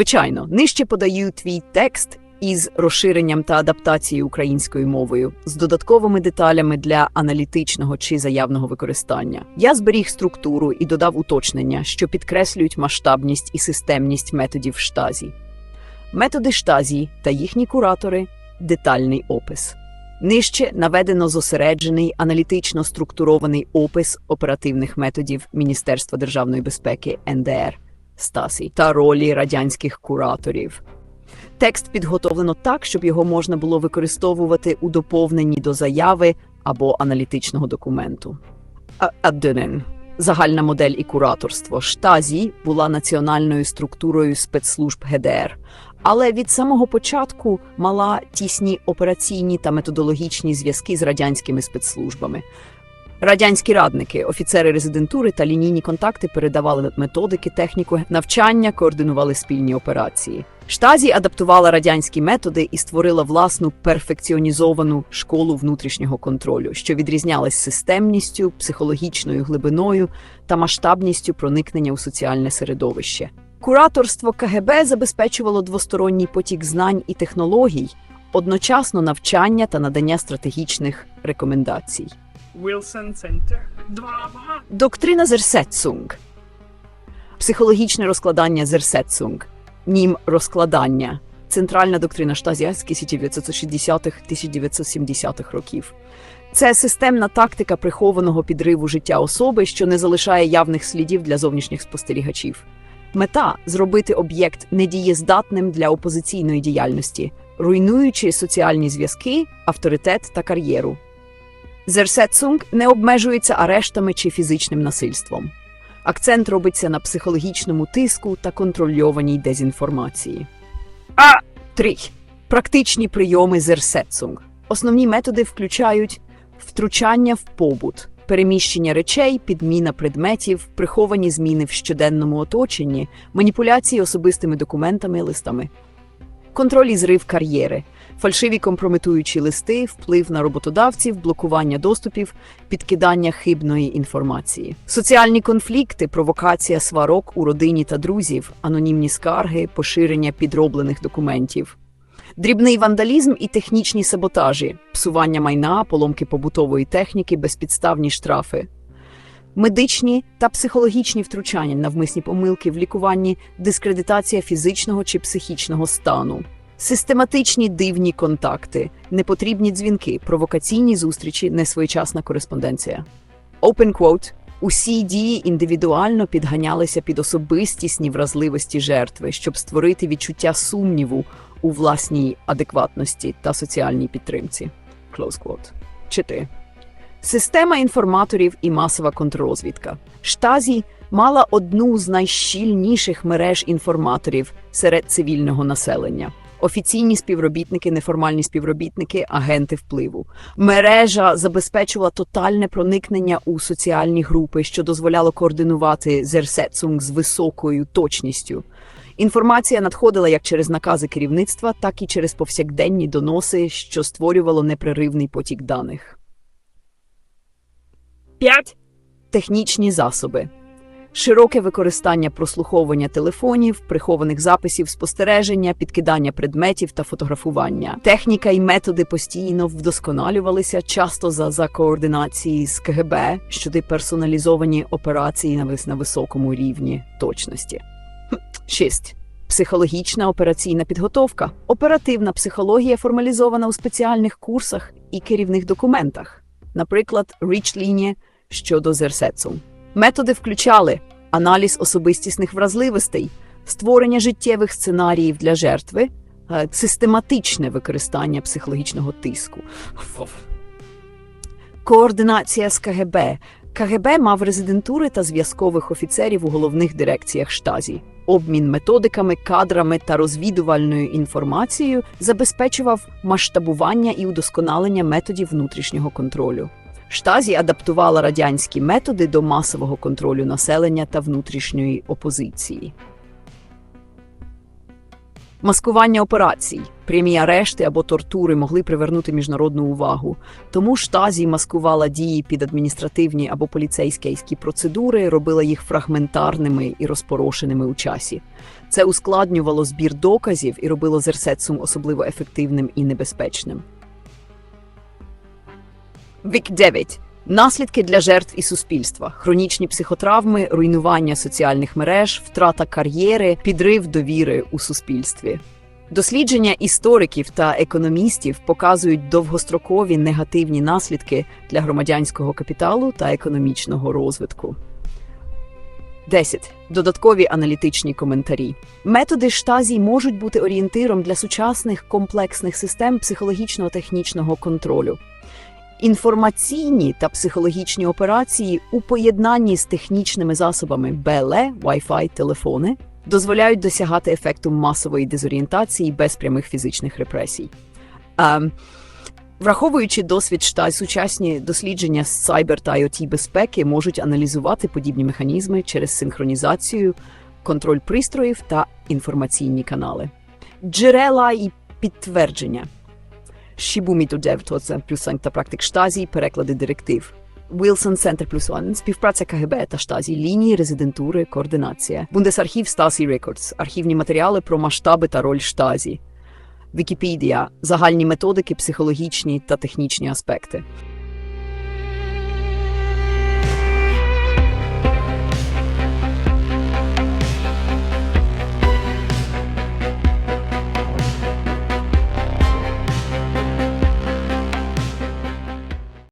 Звичайно, нижче подаю твій текст із розширенням та адаптацією українською мовою, з додатковими деталями для аналітичного чи заявного використання. Я зберіг структуру і додав уточнення, що підкреслюють масштабність і системність методів штазі. Методи штазі та їхні куратори детальний опис. Нижче наведено зосереджений аналітично структурований опис оперативних методів Міністерства державної безпеки НДР Стасі та ролі радянських кураторів. Текст підготовлено так, щоб його можна було використовувати у доповненні до заяви або аналітичного документу. Адденен. Загальна модель і кураторство Штазі була національною структурою спецслужб ГДР, але від самого початку мала тісні операційні та методологічні зв'язки з радянськими спецслужбами. Радянські радники, офіцери резидентури та лінійні контакти передавали методики, техніку навчання, координували спільні операції. Штазі адаптувала радянські методи і створила власну перфекціонізовану школу внутрішнього контролю, що відрізнялась системністю, психологічною глибиною та масштабністю проникнення у соціальне середовище. Кураторство КГБ забезпечувало двосторонній потік знань і технологій, одночасно навчання та надання стратегічних рекомендацій. Wilson Center. Доктрина Зерсетсунг. Психологічне розкладання Зерсетсунг. Нім розкладання. Центральна доктрина штазі з 1960-1970-х років. Це системна тактика прихованого підриву життя особи, що не залишає явних слідів для зовнішніх спостерігачів. Мета зробити об'єкт недієздатним для опозиційної діяльності, руйнуючи соціальні зв'язки, авторитет та кар'єру. Зерсетсунг не обмежується арештами чи фізичним насильством. Акцент робиться на психологічному тиску та контрольованій дезінформації. А 3. Практичні прийоми Зерсетсунг. Основні методи включають втручання в побут, переміщення речей, підміна предметів, приховані зміни в щоденному оточенні, маніпуляції особистими документами, листами. Контроль і зрив кар'єри, фальшиві компрометуючі листи, вплив на роботодавців, блокування доступів, підкидання хибної інформації, соціальні конфлікти, провокація сварок у родині та друзів, анонімні скарги, поширення підроблених документів. Дрібний вандалізм і технічні саботажі, псування майна, поломки побутової техніки, безпідставні штрафи. Медичні та психологічні втручання, навмисні помилки в лікуванні, дискредитація фізичного чи психічного стану, систематичні дивні контакти, непотрібні дзвінки, провокаційні зустрічі, несвоєчасна кореспонденція. Open quote. Усі дії індивідуально підганялися під особистісні вразливості жертви, щоб створити відчуття сумніву у власній адекватності та соціальній підтримці. Close quote. 4. Система інформаторів і масова контррозвідка. Штазі мала одну з найщільніших мереж інформаторів серед цивільного населення. Офіційні співробітники, неформальні співробітники, агенти впливу. Мережа забезпечувала тотальне проникнення у соціальні групи, що дозволяло координувати зерсетсунг з високою точністю. Інформація надходила як через накази керівництва, так і через повсякденні доноси, що створювало непреривний потік даних. П'ять. Технічні засоби. Широке використання прослуховування телефонів, прихованих записів спостереження, підкидання предметів та фотографування. Техніка і методи постійно вдосконалювалися, часто за, за координації з КГБ, щодо персоналізовані операції на, на високому рівні точності. 6. Психологічна операційна підготовка. Оперативна психологія формалізована у спеціальних курсах і керівних документах, наприклад, річ-лінія щодо зерсецу. Методи включали аналіз особистісних вразливостей, створення життєвих сценаріїв для жертви, е, систематичне використання психологічного тиску. Координація з КГБ. КГБ мав резидентури та зв'язкових офіцерів у головних дирекціях штазі. Обмін методиками, кадрами та розвідувальною інформацією забезпечував масштабування і удосконалення методів внутрішнього контролю. Штазі адаптувала радянські методи до масового контролю населення та внутрішньої опозиції. Маскування операцій, прямі арешти або тортури могли привернути міжнародну увагу. Тому штазі маскувала дії під адміністративні або поліцейські процедури, робила їх фрагментарними і розпорошеними у часі. Це ускладнювало збір доказів і робило зерсетсум особливо ефективним і небезпечним. Вік 9. Наслідки для жертв і суспільства: хронічні психотравми, руйнування соціальних мереж, втрата кар'єри, підрив довіри у суспільстві. Дослідження істориків та економістів показують довгострокові негативні наслідки для громадянського капіталу та економічного розвитку. 10. Додаткові аналітичні коментарі. Методи штазі можуть бути орієнтиром для сучасних комплексних систем психологічно-технічного контролю. Інформаційні та психологічні операції у поєднанні з технічними засобами БЛЕ, Wi-Fi, телефони дозволяють досягати ефекту масової дезорієнтації без прямих фізичних репресій. Ем, Враховуючи досвід штазь, сучасні дослідження з сайбер та IoT безпеки можуть аналізувати подібні механізми через синхронізацію, контроль пристроїв та інформаційні канали. Джерела і підтвердження. Шібуміто Девтоце плюс та практик штазі, переклади директив. Wilson Center Plus One, співпраця КГБ та штазі, лінії, резидентури, координація. Бундесархів Stasi Records, архівні матеріали про масштаби та роль штазі. Вікіпедія, загальні методики, психологічні та технічні аспекти.